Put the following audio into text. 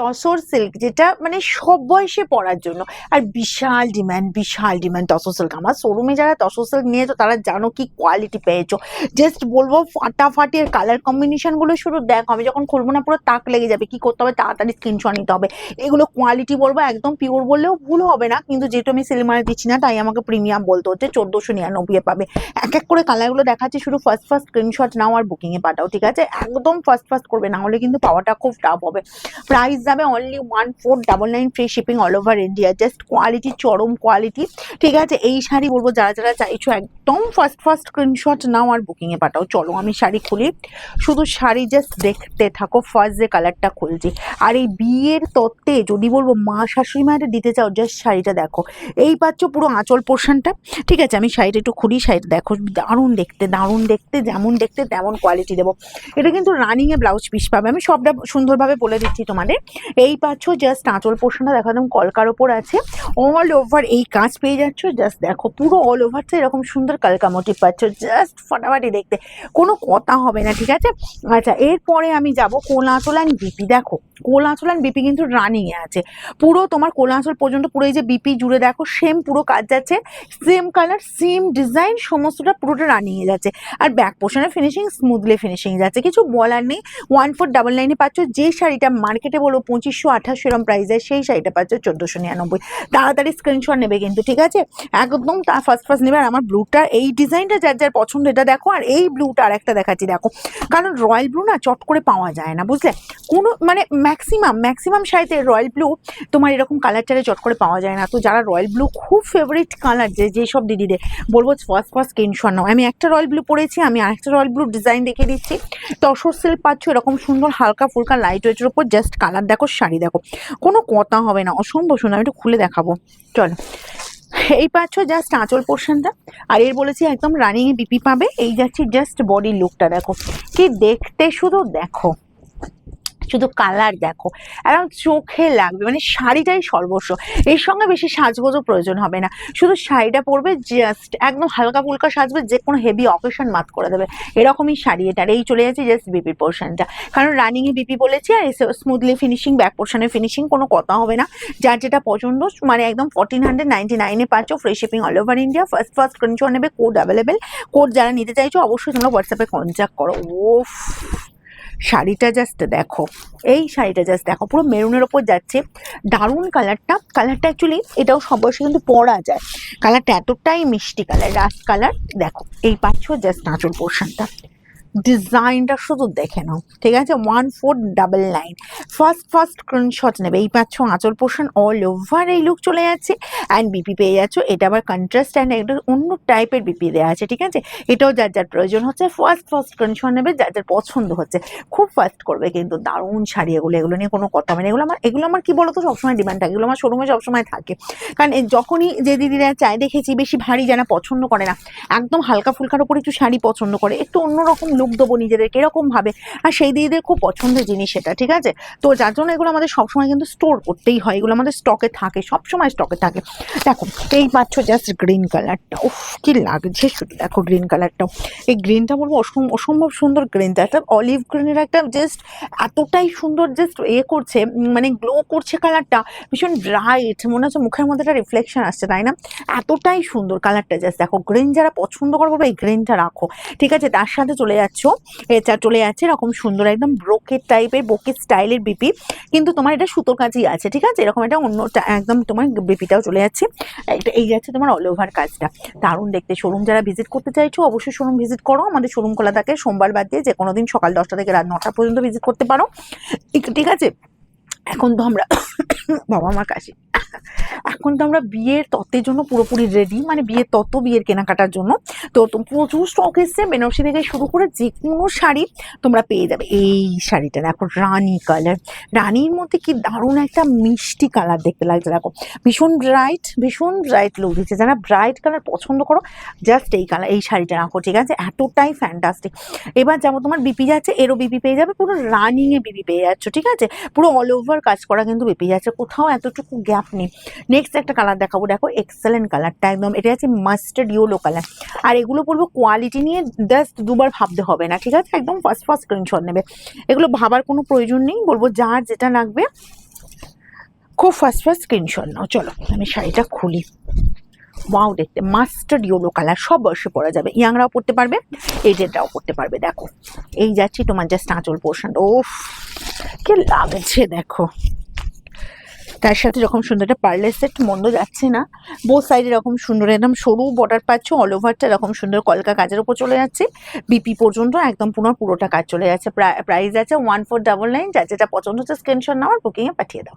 Tussar silk যেটা মানে সব বয়সে পরার জন্য। আর বিশাল ডিম্যান্ড বিশাল ডিমান্ড তসর সিল্ক আমার শোরুমে যারা তসর সিল্ক নিয়েছো, তারা জানো কি কোয়ালিটি পেয়েছ। জাস্ট বলব, ফাটাফাটি আর কালার কম্বিনেশনগুলো শুধু দেখো, আমি যখন খুলবো না, পুরো তাক লেগে যাবে। কি করতে হবে? তাড়াতাড়ি স্ক্রিনশট নিতে হবে। এগুলো কোয়ালিটি বলব, একদম পিওর বললেও ভুল হবে না। কিন্তু যেহেতু আমি সিলমারে দিচ্ছি না, তাই আমাকে প্রিমিয়াম বলতে হচ্ছে, চোদ্দোশো নিরানব্বই পাবে। এক এক করে কালারগুলো দেখাচ্ছি, শুধু ফার্স্ট ফার্স্ট স্ক্রিনশট নাও আর বুকিংয়ে পাঠাও, ঠিক আছে? একদম ফার্স্ট ফার্স্ট করবে না হলে কিন্তু পাওয়াটা খুব টাফ হবে। প্রাইস যাবে only one four double nine free shipping all over India just quality চরম কোয়ালিটি ঠিক আছে, এই শাড়ি বলব, যারা যারা চাইছো একদম ফার্স্ট ফার্স্ট স্ক্রিনশট নাও আর বুকিংয়ে পাঠাও। চলো, আমি শাড়ি খুলি। শুধু শাড়ি জাস্ট দেখতে থাকো ফার্স্ট যে কালারটা খুলছি। আর এই বিয়ের তত্ত্বে যদি বলব, মা শাশুড়ি মায়ের দিতে চাও জাস্ট শাড়িটা দেখো। এই পাচ্ছ পুরো আঁচল পোর্শনটা ঠিক আছে, আমি শাড়িটা একটু খুলি, শাড়িটা দেখো, দারুণ দেখতে দারুণ দেখতে, যেমন দেখতে তেমন কোয়ালিটি দেবো। এটা কিন্তু রানিংয়ে ব্লাউজ পিস পাবে। আমি সবটা সুন্দরভাবে বলে দিচ্ছি তোমাদের। এই পাচ্ছ জাস্ট আঁচল পোষণটা দেখো, একদম কলকার ওপর আছে। অল ওভার এই কাজ পেয়ে যাচ্ছ জাস্ট দেখো, পুরো অল ওভারটা এরকম সুন্দর কালকা মোটিভ পাচ্ছ জাস্ট ফাটাফাটি দেখতে। কোনো কথা হবে না, ঠিক আছে? আচ্ছা এরপরে আমি যাব কোলাঁচল অ্যান্ড বিপি দেখো, কোলাঁচল অ্যান্ড বিপি কিন্তু রানিংয়ে আছে। পুরো তোমার কোলাঁচল পর্যন্ত পুরো এই যে বিপি জুড়ে দেখো সেম পুরো কাজ যাচ্ছে সেম কালার সেম ডিজাইন সমস্তটা পুরোটা রানিংয়ে যাচ্ছে। আর ব্যাক পোর্শনে ফিনিশিং স্মুথলি ফিনিশিং যাচ্ছে। কিছু বলার নেই ওয়ান ফোর ডাবল নাইনে পাচ্ছ, যে শাড়িটা মার্কেটে বলো পঁচিশশো, আঠাশশো এরম প্রাইসে সেই শাড়িটা পাচ্ছ চোদ্দোশো নিরানব্বই। তাড়াতাড়ি স্ক্রিনশট নেবে কিন্তু, ঠিক আছে? একদম ফার্স্ট ফার্স্ট নেবে। আর আমার ব্লুটা এই ডিজাইনটা যার যার পছন্দ, এটা দেখো, আর এই ব্লুটা আর একটা দেখাচ্ছি, দেখো। কারণ রয়্যাল ব্লু না চট করে পাওয়া যায় না, বুঝলে? কোনো মানে ম্যাক্সিমাম ম্যাক্সিমাম শাড়িতে রয়্যাল ব্লু তোমার এরকম কালারটারে চট করে পাওয়া যায় না। তো যারা রয়্যাল ব্লু খুব ফেভারিট কালার যে যেসব দিদিদের, বলব ফার্স্ট ফার্স্ট স্ক্রিনশট নাও। আমি একটা রয়্যাল ব্লু পরেছি, আমি আরেকটা রয়্যাল ব্লু ডিজাইন দেখিয়ে দিচ্ছি। তসর সিল্ক পাচ্ছ, এরকম সুন্দর হালকা ফুলকা লাইট ওয়েটের উপর জাস্ট কালার দেখো শাড়ি দেখো। কোনো কথা হবে না, অসম্ভব সুন্দর আমি একটু খুলে দেখাবো। চলো। এই পাচ্ছ জাস্ট আঁচল পোর্শনটা আর এর বলেছি একদম রানিংয়ে বিপি পাবে। এই যাচ্ছে জাস্ট বডির লুকটা দেখো। কি দেখতে শুধু দেখো। শুধু কালার দেখো একদম চোখে লাগবে মানে শাড়িটাই সর্বস্ব। এর সঙ্গে বেশি সাজগোজও প্রয়োজন হবে না। শুধু শাড়িটা পরবে জাস্ট একদম হালকা ফুলকা সাজবে, যে কোনো হেভি অকেশন মাত করে দেবে। এরকমই শাড়ি এটা এই চলে যাচ্ছে জাস্ট বিপি পোর্শনটা কারণ রানিংয়ে বিপি বলেছি, আর এসে স্মুথলি ফিনিশিং ব্যাক পোর্শনের ফিনিশিং কোনো কথা হবে না। যার যেটা পছন্দ মানে একদম ফোরটিন হান্ড্রেড নাইনটি নাইনে পাচ্ছ free shipping all over India first first screenshot নেবে কোড অ্যাভেলেবেল কোড যারা নিতে চাইছো, অবশ্যই তোমরা হোয়াটসঅ্যাপে কন্ট্যাক্ট করো। ওফ শাড়িটা জাস্ট দেখো। এই শাড়িটা জাস্ট দেখো, পুরো মেরুনের ওপর যাচ্ছে। দারুণ কালারটা কালারটা অ্যাকচুয়ালি এটাও সব বয়সে কিন্তু পরা যায়। কালারটা এতটাই মিষ্টি কালার রাস কালার দেখো, এই পাচ্ছ জাস্ট নাচল পোর্শনটা ডিজাইনটা শুধু দেখে নাও, ঠিক আছে? One four double nine first first screenshot নেবে। এই পাচ্ছ আঁচল পোর্শন অল ওভার এই লুক চলে যাচ্ছে। অ্যান্ড বিপি পেয়ে যাচ্ছ। এটা আবার কন্ট্রাস্ট অ্যান্ড একটা অন্য টাইপের বিপি দেওয়া আছে, ঠিক আছে? এটাও যার যার প্রয়োজন হচ্ছে ফার্স্ট ফার্স্ট স্ক্রিনশট নেবে, যার যার পছন্দ হচ্ছে। খুব ফার্স্ট করবে কিন্তু, দারুণ শাড়ি এগুলো এগুলো নিয়ে কোনো কথা হবে না। এগুলো আমার এগুলো আমার কি বলতো, সবসময় ডিমান্ড থাকে। এগুলো আমার শোরুমে সবসময় থাকে। কারণ যখনই যে দিদিরা চায়, দেখেছি বেশি ভারী যারা পছন্দ করে না, একদম হালকা ফুলকার উপর একটু শাড়ি পছন্দ করে, একটু অন্যরকম লুক দেবো নিজেদেরকে এরকম ভাবে। আর সেই দিদিদের খুব পছন্দের জিনিস সেটা, ঠিক আছে? তো যার জন্য এগুলো আমাদের সবসময় কিন্তু স্টোর করতেই হয়। এগুলো আমাদের স্টকে থাকে, সবসময় স্টকে থাকে। দেখো, এই পাচ্ছ জাস্ট গ্রিন কালারটা উফ, কি লাগছে শুধু দেখো গ্রিন কালারটাও এই গ্রিনটা বলব অসম- অসম্ভব সুন্দর গ্রিনটা একটা অলিভ গ্রিনের একটা জাস্ট এতটাই সুন্দর জাস্ট এ করছে মানে গ্লো করছে কালারটা ভীষণ ব্রাইট মনে হচ্ছে মুখের মধ্যে একটা রিফ্লেকশন আসছে, তাই না? এতটাই সুন্দর কালারটা জাস্ট দেখো। গ্রিন যারা পছন্দ করব এই গ্রিনটা রাখো। ঠিক আছে? তার সাথে চলে যাচ্ছ এটা চলে যাচ্ছে এরকম সুন্দর একদম ব্রোকের টাইপের বোকেট স্টাইলের বিপি। কিন্তু তোমার এটা সুতোর কাজই আছে, ঠিক আছে? এরকম এটা অন্য একদম তোমার বিপিটাও চলে যাচ্ছে। এটা এই যাচ্ছে তোমার অল ওভার কাজটা। দারুণ দেখতে। শোরুম যারা ভিজিট করতে চাইছো, অবশ্যই শোরুম ভিজিট করো। আমাদের শোরুম খোলা থাকে, সোমবার বাদ দিয়ে যে কোনো দিন সকাল দশটা থেকে রাত নটা পর্যন্ত ভিজিট করতে পারো। ঠিক আছে? এখন তো আমরা বাবা মা কাশি। এখন তো আমরা বিয়ের তত্ত্বের জন্য পুরোপুরি রেডি মানে বিয়ের তত্ত্ব, বিয়ের কেনাকাটার জন্য। তো প্রচুর স্টক এসছে। বেনারসি থেকে শুরু করে যে কোনো শাড়ি তোমরা পেয়ে যাবে। এই শাড়িটা দেখো, রানী কালার রানীর মধ্যে কি দারুণ একটা মিষ্টি কালার দেখতে লাগছে। দেখো, ভীষণ ব্রাইট ভীষণ ব্রাইট লুক দিচ্ছে। যারা ব্রাইট কালার পছন্দ করো জাস্ট এই কালার এই শাড়িটা রাখো, ঠিক আছে? এতটাই ফ্যান্টাস্টিক এবার যেমন তোমার বিপি যাচ্ছে, এরও বিপি পেয়ে যাবে। পুরো রানিংয়ে বিপি পেয়ে যাচ্ছ, ঠিক আছে? পুরো অল ওভার কাজ করা কিন্তু বিপি যাচ্ছে কোথাও এতটুকু গ্যাপ নেই। নেক্সট একটা কালার দেখাবো। দেখো এক্সেলেন্ট কালারটা একদম, এটা আছে মাস্টার্ড ইয়েলো কালার আর এগুলো বলব কোয়ালিটি নিয়ে জাস্ট দুবার ভাবতে হবে না, ঠিক আছে? একদম ফার্স্ট ফার্স্ট স্ক্রিনশট নেবে। এগুলো ভাবার কোনো প্রয়োজন নেই, বলব যার যেটা লাগবে, খুব ফার্স্ট ফার্স্ট স্ক্রিনশট নাও। চলো, আমি শাড়িটা খুলি। ওয়াও দেখতে মাস্টার্ড ইয়েলো কালার সব বয়সে পরা যাবে। ইয়াংরাও পরতে পারবে এজেডরাও পরতে পারবে, দেখো। এই যাচ্ছি তোমার জাস্ট আঁচল পোর্শন ও কে লাগছে, দেখো। তার সাথে যখন সুন্দর একটা পার্লের সেট মন্দ যাচ্ছে না। বোথ সাইড এরকম সুন্দর একদম সরু বর্ডার পাচ্ছ অল ওভারটা এরকম সুন্দর কলকা কাজের উপর চলে যাচ্ছে। বিপি পর্যন্ত একদম পুরো, পুরোটা কাজ চলে যাচ্ছে। প্রাইস আছে ওয়ান ফোর ডাবল নাইন যার যেটা পছন্দ হচ্ছে স্ক্রিনশট নাও আর বুকিংয়ে পাঠিয়ে দাও।